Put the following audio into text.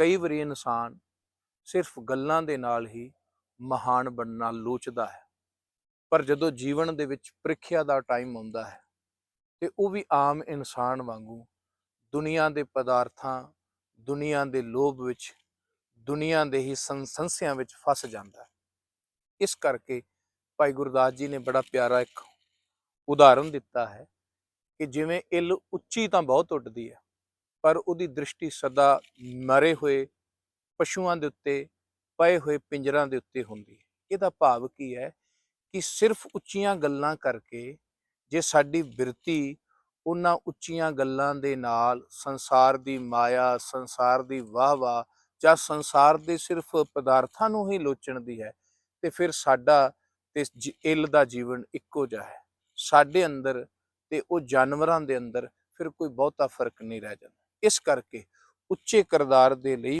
ਕਈ ਵਾਰੀ ਇਨਸਾਨ ਸਿਰਫ ਗੱਲਾਂ ਦੇ ਨਾਲ ਹੀ ਮਹਾਨ ਬਣਨਾ ਲੋਚਦਾ ਹੈ। ਪਰ ਜਦੋਂ ਜੀਵਨ ਦੇ ਵਿੱਚ ਪ੍ਰੀਖਿਆ ਦਾ ਟਾਈਮ ਆਉਂਦਾ ਹੈ, ਤੇ ਉਹ ਵੀ ਆਮ ਇਨਸਾਨ ਵਾਂਗੂ ਦੁਨੀਆ ਦੇ ਪਦਾਰਥਾਂ, ਦੁਨੀਆ ਦੇ ਲੋਭ ਵਿੱਚ, ਦੁਨੀਆ ਦੇ ਹੀ ਸੰਸੰਸਿਆਂ ਵਿੱਚ ਫਸ ਜਾਂਦਾ ਹੈ। ਇਸ ਕਰਕੇ ਭਾਈ ਗੁਰਦਾਸ ਜੀ ਨੇ ਬੜਾ ਪਿਆਰਾ ਇੱਕ ਉਦਾਹਰਨ ਦਿੱਤਾ ਹੈ ਕਿ ਜਿਵੇਂ ਇੱਲ ਉੱਚੀ ਤਾਂ ਬਹੁਤ ਉੱਡਦੀ ਹੈ ਪਰ ਉਹਦੀ ਦ੍ਰਿਸ਼ਟੀ ਸਦਾ ਮਰੇ ਹੋਏ ਪਸ਼ੂਆਂ ਦੇ ਉੱਤੇ, ਪਏ ਹੋਏ ਪਿੰਜਰਾਂ ਦੇ ਉੱਤੇ ਹੁੰਦੀ ਹੈ। ਇਹਦਾ ਭਾਵ ਕੀ ਹੈ ਕਿ ਸਿਰਫ ਉੱਚੀਆਂ ਗੱਲਾਂ ਕਰਕੇ ਜੇ ਸਾਡੀ ਬਿਰਤੀ ਉਹਨਾਂ ਉੱਚੀਆਂ ਗੱਲਾਂ ਦੇ ਨਾਲ ਸੰਸਾਰ ਦੀ ਮਾਇਆ, ਸੰਸਾਰ ਦੀ ਵਾਹ-ਵਾਹ ਜਾਂ ਸੰਸਾਰ ਦੇ ਸਿਰਫ ਪਦਾਰਥਾਂ ਨੂੰ ਹੀ ਲੋਚਣ ਦੀ ਹੈ, ਤੇ ਫਿਰ ਸਾਡਾ ਤੇ ਜ- ਇੱਲ ਦਾ ਜੀਵਨ ਇੱਕੋ ਜਿਹਾ ਹੈ। ਸਾਡੇ ਅੰਦਰ ਤੇ ਉਹ ਜਾਨਵਰਾਂ ਦੇ ਅੰਦਰ ਫਿਰ ਕੋਈ ਬਹੁਤਾ ਫ਼ਰਕ ਨਹੀਂ ਰਹਿ ਜਾਂਦਾ। ਇਸ ਕਰਕੇ ਉੱਚੇ ਕਿਰਦਾਰ ਦੇ ਲਈ